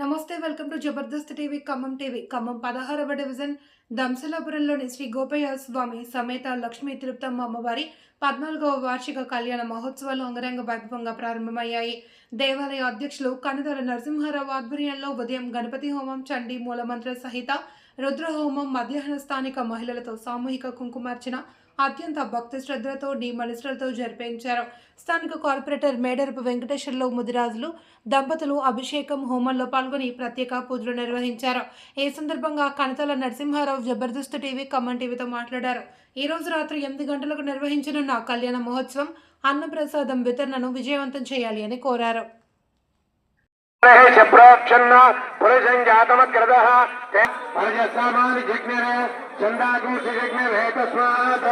నమస్తే welcome to Jabardasth TV Khammam TV. Khammam పదహారవ division దంసలాపురంలోని శ్రీ గోపయ్య స్వామి సమేత లక్ష్మీ తిరుపతమ్మ అమ్మవారి పద్నాలుగవ వార్షిక కళ్యాణ మహోత్సవాలు అంగరంగ వైభవంగా ప్రారంభమయ్యాయి. దేవాలయ అధ్యక్షులు కనదల నరసింహారావు ఆధ్వర్యంలో ఉదయం గణపతి హోమం చండీ మూలమంత్ర సహిత రుద్రహోమం మధ్యాహ్న స్థానిక మహిళలతో సామూహిక కుంకుమార్చన అత్యంత భక్తి శ్రద్ధలతో నిమనిష్టలతో జరిపించారు. స్థానిక కార్పొరేటర్ మేడరపు వెంకటేశ్వర్లు ముదిరాజులు దంపతులు అభిషేకం హోమంలో పాల్గొని ప్రత్యేక పూజలు నిర్వహించారు. ఈ సందర్భంగా కనతల నరసింహారావు జబర్దస్త్ టీవీ ఖమ్మం టీవీతో మాట్లాడారు. ఈ రోజు రాత్రి ఎనిమిది గంటలకు నిర్వహించనున్న కళ్యాణ మహోత్సవం అన్నప్రసాదం వితరణను విజయవంతం చేయాలి అని కోరారు. ప్రోక్షన్న పరజసామాని జిజ్ఞరే చందాకూర్తి జిజ్ఞరే తస్మాత్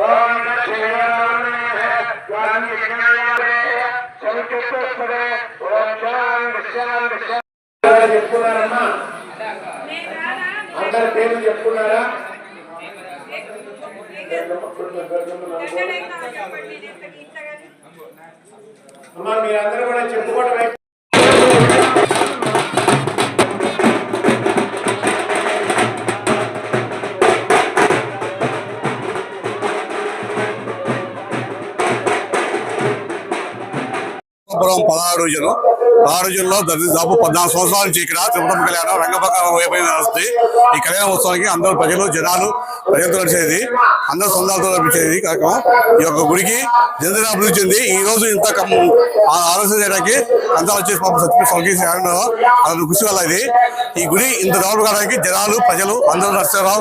ఓం చెప్పున్నారమ్మా అందరి పేర్లు చెప్పుకున్నారా అమ్మా మీరందరూ కూడా చెప్పుకోవడం అయిపోయింది. పురం ఆ రోజుల్లో దాదాపు పద్నాలుగు సంవత్సరాల నుంచి ఇక్కడ తిరుపతి కళ్యాణం రంగప్రకారం వైపు నడుస్తుంది ఈ కళ్యాణ ఉత్సవానికి అందరూ ప్రజలు జనాలు ప్రజలతో నడిచేది. అందరూ సొంతాలతో నడిపించేది కార్యక్రమం. ఈ యొక్క గుడికి జనజన అభివృద్ధి చెంది ఈ రోజు ఇంత ఆ ఆలోచన చేయడానికి అంతా వచ్చేసి పాపం సత్య స్వర్గీయ కృషి వల్ల ఇది. ఈ గుడి ఇంత డెవలప్ కావడానికి జనాలు ప్రజలు అందరూ నడుస్తారు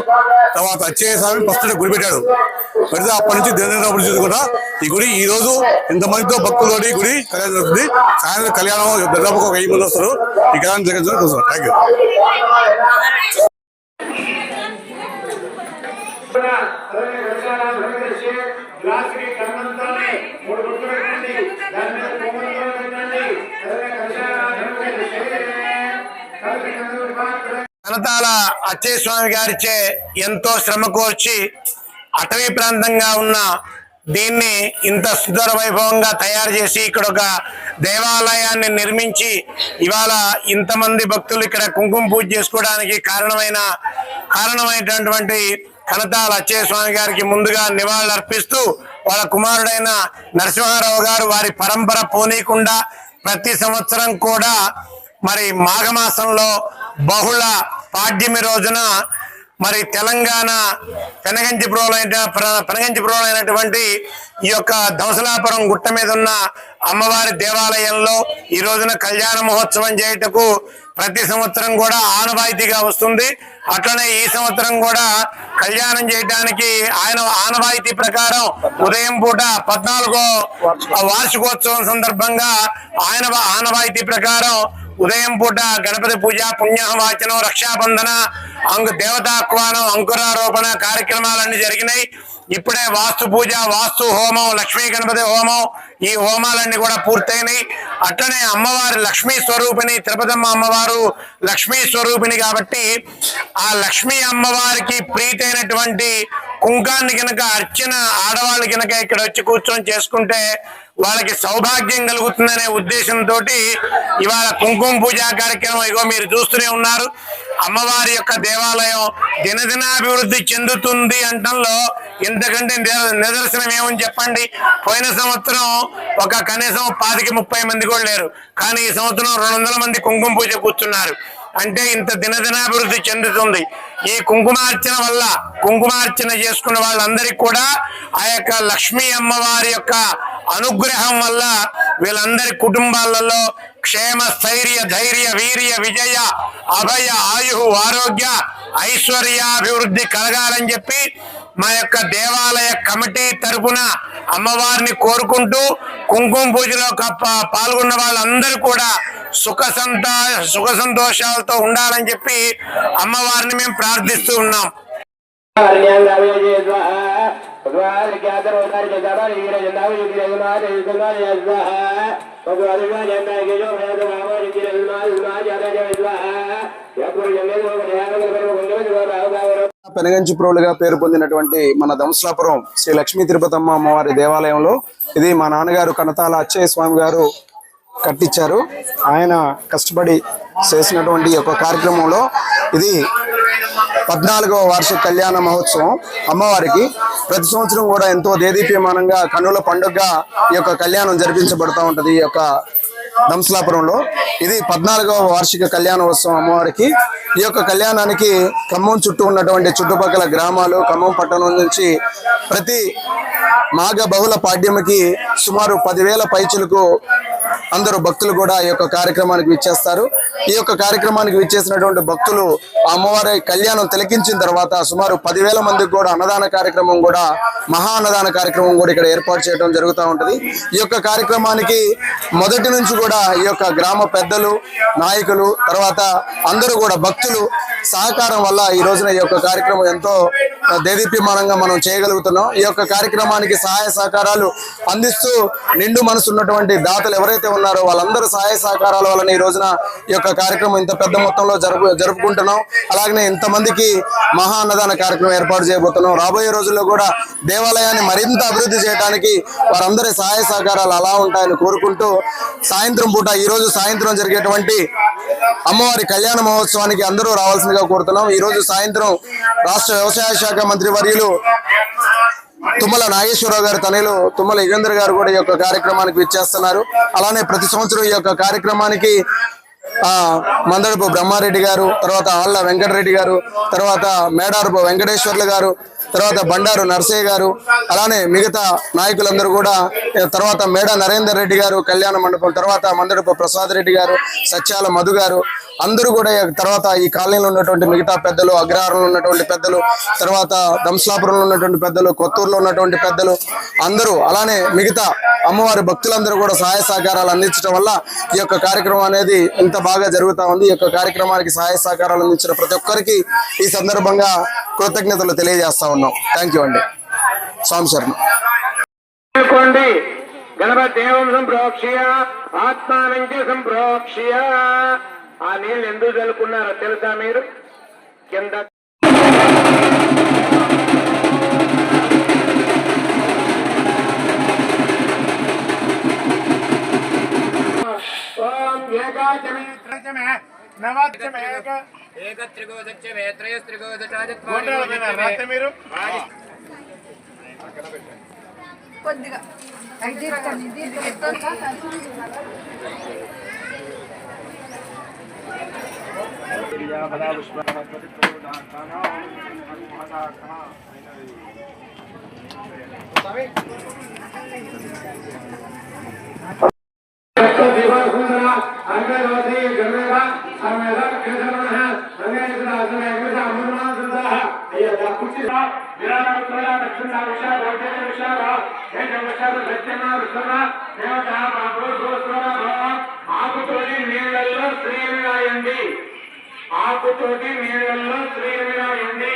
తర్వాత అచ్చయ్య స్వామి ఫస్ట్ గుడి పెట్టాడు. పెడితే అప్పటి నుంచి దేవేంద్ర అభివృద్ధి కూడా ఈ గుడి ఈ రోజు ఇంతమందితో భక్తులతో ఈ గుడి కళ్యాణం జరుగుతుంది. సాయంత్రం కళ్యాణం దాదాపు ఒక వెయ్యి మంది వస్తారు. ఈ జగన్ జరుగుతుంది థ్యాంక్ యూ కనతాల అచ్చయ్య స్వామి గారిచే ఎంతో శ్రమ కోర్చి అటవీ ప్రాంతంగా ఉన్న దీన్ని ఇంత సుందర వైభవంగా తయారు చేసి ఇక్కడ ఒక దేవాలయాన్ని నిర్మించి ఇవాళ ఇంతమంది భక్తులు ఇక్కడ కుంకుమ పూజ చేసుకోవడానికి కారణమైన కారణమైనటువంటి కనతాల అచ్చయ్య స్వామి గారికి ముందుగా నివాళులు అర్పిస్తూ వాళ్ళ కుమారుడైన నరసింహారావు గారు వారి పరంపర పోనీయకుండా ప్రతి సంవత్సరం కూడా మరి మాఘమాసంలో బహుళ పాడ్యమి రోజున మరి తెలంగాణ పెనగంచిపురంలో పెనగంచిపురంలో అయినటువంటి ఈ యొక్క దంసలాపురం గుట్ట మీద ఉన్న అమ్మవారి దేవాలయంలో ఈ రోజున కళ్యాణ మహోత్సవం చేయుటకు ప్రతి సంవత్సరం కూడా ఆనవాయితీగా వస్తుంది. అట్లనే ఈ సంవత్సరం కూడా కళ్యాణం చేయడానికి ఆయన ఆనవాయితీ ప్రకారం ఉదయం పూట పద్నాలుగో వార్షికోత్సవం సందర్భంగా ఆయన ఆనవాయితీ ప్రకారం ఉదయం పూట గణపతి పూజ పుణ్యవాచనం రక్షాబంధన అంకు దేవతాహ్వానం అంకురారోపణ కార్యక్రమాలన్నీ జరిగినాయి. ఇప్పుడే వాస్తు పూజ వాస్తు హోమం లక్ష్మీ గణపతి హోమం ఈ హోమాలన్నీ కూడా పూర్తయినాయి. అట్లనే అమ్మవారి లక్ష్మీ స్వరూపిణి తిరుపతమ్మ అమ్మవారు లక్ష్మీ స్వరూపిణి కాబట్టి ఆ లక్ష్మీ అమ్మవారికి ప్రీతైనటువంటి కుంకాన్ని కనుక అర్చన ఆడవాళ్ళు కనుక ఇక్కడ వచ్చి కూర్చొని చేసుకుంటే వాళ్ళకి సౌభాగ్యం కలుగుతుందనే ఉద్దేశంతో ఇవాళ కుంకుమ పూజా కార్యక్రమం ఇగో మీరు చూస్తూనే ఉన్నారు. అమ్మవారి యొక్క దేవాలయం దినదినాభివృద్ధి చెందుతుంది అంటంలో ఇంతకంటే నిదర్శనం ఏమని చెప్పండి? పోయిన సంవత్సరం ఒక కనీసం పాతికి ముప్పై మంది కూడా లేరు. కానీ ఈ సంవత్సరం రెండు వందల మంది కుంకుమ పూజ కూర్చున్నారు. అంటే ఇంత దినదినాభివృద్ధి చెందుతుంది. ఈ కుంకుమార్చన వల్ల కుంకుమార్చన చేసుకున్న వాళ్ళందరికీ కూడా ఆ యొక్క లక్ష్మీ అమ్మవారి యొక్క అనుగ్రహం వల్ల వీళ్ళందరి కుటుంబాలలో క్షేమ స్థైర్య ధైర్య వీర్య విజయ అభయ ఆయు ఆరోగ్య ఐశ్వర్యాభివృద్ధి కలగాలని చెప్పి మా యొక్క దేవాలయ కమిటీ తరపున అమ్మవారిని కోరుకుంటూ కుంకుమ పూజలో పాల్గొన్న వాళ్ళందరూ కూడా సుఖ సంతా సుఖ సంతోషాలతో ఉండాలని చెప్పి అమ్మవారిని మేము ప్రార్థిస్తూ ఉన్నాం. పెనగంచిప్రోలుగా పేరు పొందినటువంటి మన దంసలాపురం శ్రీ లక్ష్మీ తిరుపతమ్మ అమ్మవారి దేవాలయంలో ఇది మా నాన్నగారు కనతాల అచ్చయ్య స్వామి గారు కట్టించారు. ఆయన కష్టపడి చేసినటువంటి ఒక కార్యక్రమంలో ఇది పద్నాలుగవ వార్షిక కళ్యాణ మహోత్సవం. అమ్మవారికి ప్రతి సంవత్సరం కూడా ఎంతో దేదీప్యమానంగా కన్నుల పండుగగా ఈ యొక్క కళ్యాణం జరిపించబడుతూ ఉంటుంది ఈ యొక్క దంసలాపురంలో ఇది పద్నాలుగవ వార్షిక కళ్యాణోత్సవం అమ్మవారికి. ఈ యొక్క కళ్యాణానికి ఖమ్మం చుట్టూ ఉన్నటువంటి చుట్టుపక్కల గ్రామాలు ఖమ్మం పట్టణం నుంచి ప్రతి మాఘ బహుళ పాడ్యమికి సుమారు పదివేల పైచులకు అందరూ భక్తులు కూడా ఈ యొక్క కార్యక్రమానికి విచ్చేస్తారు. ఈ యొక్క కార్యక్రమానికి విచ్చేసినటువంటి భక్తులు అమ్మవారి కళ్యాణం తిలకించిన తర్వాత సుమారు పదివేల మందికి కూడా అన్నదాన కార్యక్రమం కూడా మహా అన్నదాన కార్యక్రమం కూడా ఇక్కడ ఏర్పాటు చేయడం జరుగుతూ ఉంటుంది. ఈ యొక్క కార్యక్రమానికి మొదటి నుంచి కూడా ఈ యొక్క గ్రామ పెద్దలు నాయకులు తర్వాత అందరూ కూడా భక్తులు సహకారం వల్ల ఈ రోజున ఈ యొక్క కార్యక్రమం ఎంతో దేదీప్యమానంగా మనం చేయగలుగుతున్నాం. ఈ యొక్క కార్యక్రమానికి సహాయ సహకారాలు అందిస్తూ నిండు మనసు ఉన్నటువంటి దాతలు ఎవరైతే ఉన్నారో వాళ్ళందరూ సహాయ సహకారాల వలన ఈ రోజున ఈ యొక్క కార్యక్రమం ఇంత పెద్ద మొత్తంలో జరుపు జరుపుకుంటున్నాం. అలాగనే ఇంతమందికి మహా అన్నదాన కార్యక్రమం ఏర్పాటు చేయబోతున్నాం. రాబోయే రోజుల్లో కూడా దేవాలయాన్ని మరింత అభివృద్ధి చేయడానికి వారందరి సహాయ సహకారాలు అలా ఉంటాయని కోరుకుంటూ సాయంత్రం పూట ఈ రోజు సాయంత్రం జరిగేటువంటి అమ్మవారి కళ్యాణ మహోత్సవానికి అందరూ రావాల్సిందిగా కోరుతున్నాం. ఈ రోజు సాయంత్రం రాష్ట్ర వ్యవసాయ శాఖ మంత్రి వర్యులు తుమ్మల నాగేశ్వరరావు గారి తనయులు తుమ్మల యుగేంద్ర గారు కూడా ఈ యొక్క కార్యక్రమానికి విచ్చేస్తున్నారు. అలానే ప్రతి సంవత్సరం ఈ యొక్క కార్యక్రమానికి ఆ మందడపు బ్రహ్మారెడ్డి గారు తర్వాత ఆళ్ళ వెంకటరెడ్డి గారు తర్వాత మేడారపు వెంకటేశ్వర్లు గారు తర్వాత బండారు నర్సయ్య గారు అలానే మిగతా నాయకులందరూ కూడా తర్వాత మేడ నరేందర్ రెడ్డి గారు కళ్యాణ మండపం తర్వాత మందడపు ప్రసాద్ రెడ్డి గారు సత్యాల మధు గారు అందరూ కూడా ఈ తర్వాత ఈ కాలనీలో ఉన్నటువంటి మిగతా పెద్దలు అగ్రహారంలో ఉన్నటువంటి పెద్దలు తర్వాత దంసలాపురంలో ఉన్నటువంటి పెద్దలు కొత్తూరులో ఉన్నటువంటి పెద్దలు అందరూ అలానే మిగతా అమ్మవారి భక్తులందరూ కూడా సహాయ సహకారాలు అందించడం వల్ల ఈ యొక్క కార్యక్రమం అనేది ఇంత బాగా జరుగుతా ఉంది. ఈ యొక్క కార్యక్రమానికి సహాయ సహకారాలు అందించిన ప్రతి ఒక్కరికి ఈ సందర్భంగా కృతజ్ఞతలు తెలియజేస్తా ఉన్నాం. థ్యాంక్ యూ అండి. స్వామి శర్మ అనుకోండి. గణపతి దేవం సంప్రోక్ష్య. ఆత్మానం ఆ నీళ్ళు ఎందుకు చల్లుకున్నారో తెలుసా మీరు? కింద నవచమే ఏకత్రిగోదచ్చమే త్రయస్త్రిగోదచాచత్వారి మీరు లక్ష్మణ విషాద వైద్య విషాద జయ విషాద సత్యన విశ్వన దేవత ప్రభుత్వ ఆకుతోటి నీళ్ళలో శ్రీవిరాయండి ఆకుతోటి నీళ్ళలో శ్రీవిరాయండి